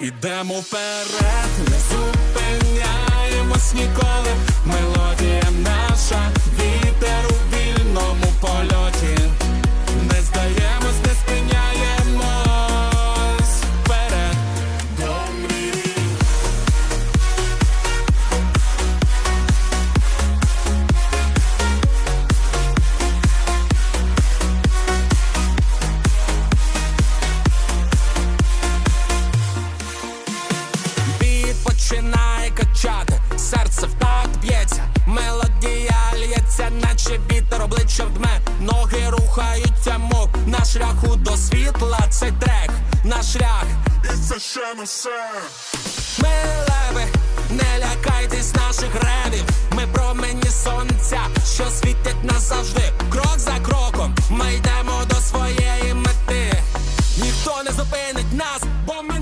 Ідемо вперед, не наче вітер обличчя вдме, ноги рухаються, мов на шляху до світла, цей трек, наш шлях, і це ще не все. Ми леви, не лякайтесь наших ревів. Ми промені сонця, що світять назавжди. Крок за кроком ми йдемо до своєї мети. Ніхто не зупинить нас, бо ми.